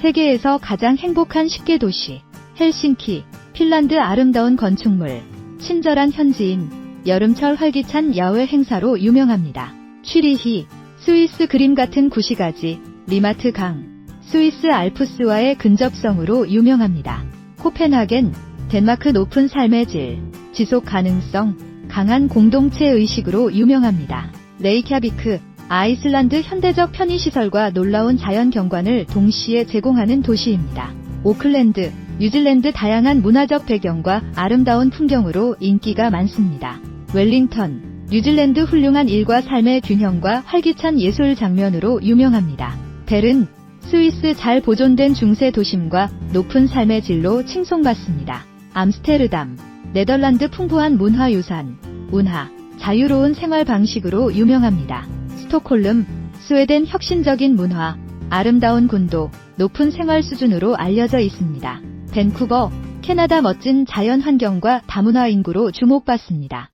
세계에서 가장 행복한 10개 도시. 헬싱키, 핀란드 아름다운 건축물, 친절한 현지인, 여름철 활기찬 야외 행사로 유명합니다. 취리히, 스위스 그림 같은 구시가지, 리마트 강, 스위스 알프스와의 근접성으로 유명합니다. 코펜하겐, 덴마크 높은 삶의 질, 지속 가능성, 강한 공동체 의식으로 유명합니다. 레이캬비크, 아이슬란드 현대적 편의시설과 놀라운 자연 경관을 동시에 제공하는 도시입니다. 오클랜드, 뉴질랜드 다양한 문화적 배경과 아름다운 풍경으로 인기가 많습니다. 웰링턴, 뉴질랜드 훌륭한 일과 삶의 균형과 활기찬 예술 장면으로 유명합니다. 벨은 스위스 잘 보존된 중세 도심과 높은 삶의 질로 칭송받습니다. 암스테르담, 네덜란드 풍부한 문화유산, 운하, 자유로운 생활 방식으로 유명합니다. 스톡홀름, 스웨덴 혁신적인 문화, 아름다운 군도, 높은 생활 수준으로 알려져 있습니다. 밴쿠버, 캐나다 멋진 자연 환경과 다문화 인구로 주목받습니다.